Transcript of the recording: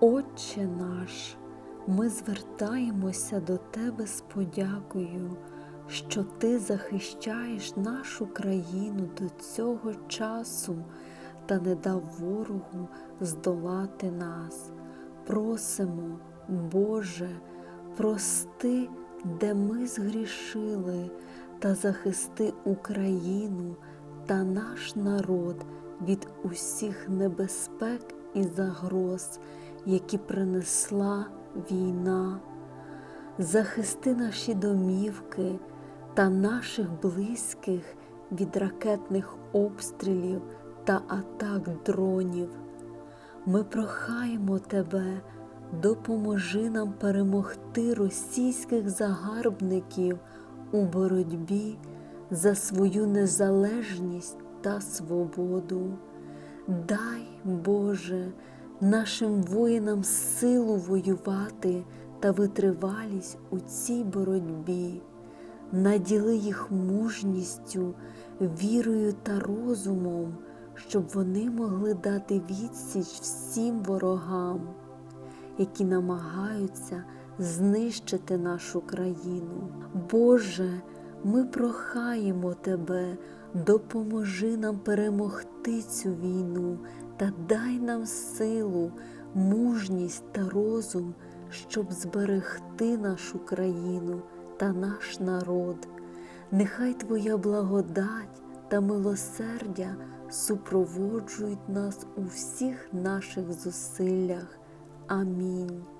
Отче наш, ми звертаємося до Тебе з подякою, що Ти захищаєш нашу країну до цього часу та не дав ворогу здолати нас. Просимо, Боже, прости, де ми згрішили, та захисти Україну та наш народ від усіх небезпек і загроз, які принесла війна. Захисти наші домівки та наших близьких від ракетних обстрілів та атак дронів. Ми прохаємо Тебе, допоможи нам перемогти російських загарбників у боротьбі за свою незалежність та свободу. Дай, Боже, нашим воїнам силу воювати та витривалість у цій боротьбі, наділи їх мужністю, вірою та розумом, щоб вони могли дати відсіч всім ворогам, які намагаються знищити нашу країну. Боже, ми прохаємо Тебе, допоможи нам перемогти цю війну та дай нам силу, мужність та розум, щоб зберегти нашу країну та наш народ. Нехай Твоя благодать та милосердя супроводжують нас у всіх наших зусиллях. Амінь.